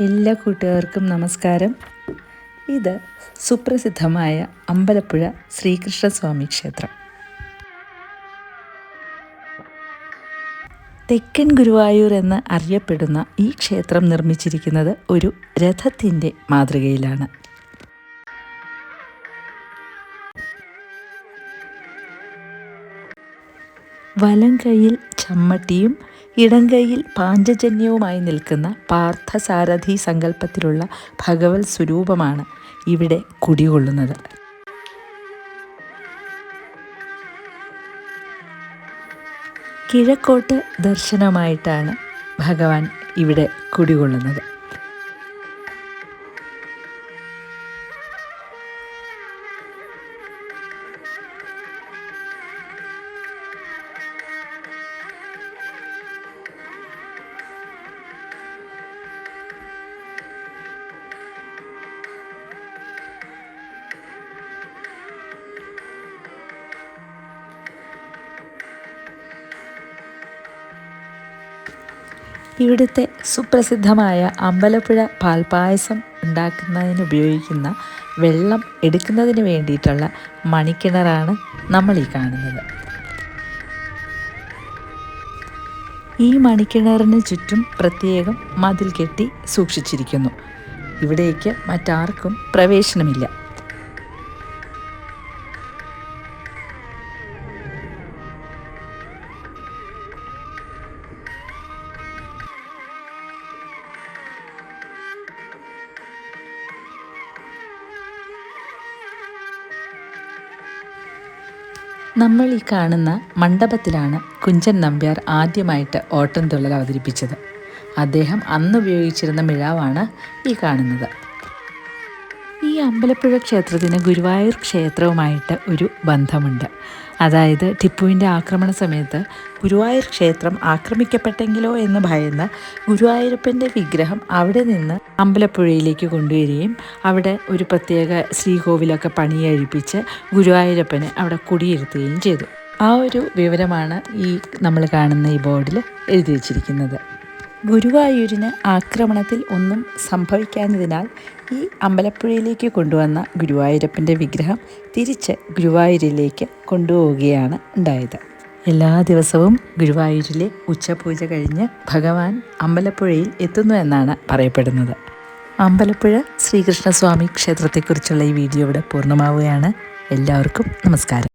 എല്ലാ കൂട്ടുകാർക്കും നമസ്കാരം. ഇത് സുപ്രസിദ്ധമായ അമ്പലപ്പുഴ ശ്രീകൃഷ്ണസ്വാമി ക്ഷേത്രം. തെക്കൻ ഗുരുവായൂർ എന്ന് അറിയപ്പെടുന്ന ഈ ക്ഷേത്രം നിർമ്മിച്ചിരിക്കുന്നത് ഒരു രഥത്തിന്റെ മാതൃകയിലാണ്. വലം കൈയിൽ ചമ്മട്ടിയും ഇടം കൈയിൽ പാഞ്ചജന്യവുമായി നിൽക്കുന്ന പാർത്ഥസാരഥി സങ്കല്പത്തിലുള്ള ഭഗവത് സ്വരൂപമാണ് ഇവിടെ കുടികൊള്ളുന്നത്. കിഴക്കോട്ട് ദർശനമായിട്ടാണ് ഭഗവാൻ ഇവിടെ കുടികൊള്ളുന്നത്. ഇവിടുത്തെ സുപ്രസിദ്ധമായ അമ്പലപ്പുഴ പാൽപ്പായസം ഉണ്ടാക്കുന്നതിന് ഉപയോഗിക്കുന്ന വെള്ളം എടുക്കുന്നതിന് വേണ്ടിയിട്ടുള്ള മണിക്കിണറാണ് നമ്മൾ ഈ കാണുന്നത്. ഈ മണിക്കിണറിന് ചുറ്റും പ്രത്യേകം മതിൽ കെട്ടി സൂക്ഷിച്ചിരിക്കുന്നു. ഇവിടേക്ക് മറ്റാർക്കും പ്രവേശനമില്ല. നമ്മൾ ഈ കാണുന്ന മണ്ഡപത്തിലാണ് കുഞ്ചൻ നമ്പ്യാർ ആദ്യമായിട്ട് ഓട്ടംതുള്ളൽ അവതരിപ്പിച്ചത്. അദ്ദേഹം അന്ന് ഉപയോഗിച്ചിരുന്ന മിഴാവാണ് ഈ കാണുന്നത്. അമ്പലപ്പുഴ ക്ഷേത്രത്തിന് ഗുരുവായൂർ ക്ഷേത്രവുമായിട്ട് ഒരു ബന്ധമുണ്ട്. അതായത് ടിപ്പുവിന്റെ ആക്രമണ സമയത്ത് ഗുരുവായൂർ ക്ഷേത്രം ആക്രമിക്കപ്പെട്ടെങ്കിലോ എന്ന് ഭയന്ന് ഗുരുവായൂരപ്പന്റെ വിഗ്രഹം അവിടെ നിന്ന് അമ്പലപ്പുഴയിലേക്ക് കൊണ്ടുവരികയും അവിടെ ഒരു പ്രത്യേക ശ്രീകോവിലൊക്കെ പണിയഴിപ്പിച്ച് ഗുരുവായൂരപ്പനെ അവിടെ കുടിയിരുത്തുകയും ചെയ്തു. ആ ഒരു വിവരമാണ് ഈ നമ്മൾ കാണുന്ന ഈ ബോർഡിൽ എഴുതി വച്ചിരിക്കുന്നത്. ഗുരുവായൂരിന് ആക്രമണത്തിൽ ഒന്നും സംഭവിക്കാഞ്ഞതിനാൽ ഈ അമ്പലപ്പുഴയിലേക്ക് കൊണ്ടുവന്ന ഗുരുവായൂരപ്പന്റെ വിഗ്രഹം തിരിച്ച് ഗുരുവായൂരിലേക്ക് കൊണ്ടുപോവുകയാണ് ഉണ്ടായത്. എല്ലാ ദിവസവും ഗുരുവായൂരിലെ ഉച്ചപൂജ കഴിഞ്ഞ് ഭഗവാൻ അമ്പലപ്പുഴയിൽ എത്തുന്നു എന്നാണ് പറയപ്പെടുന്നത്. അമ്പലപ്പുഴ ശ്രീകൃഷ്ണസ്വാമി ക്ഷേത്രത്തെക്കുറിച്ചുള്ള ഈ വീഡിയോ ഇവിടെ പൂർണമാവുകയാണ്. എല്ലാവർക്കും നമസ്കാരം.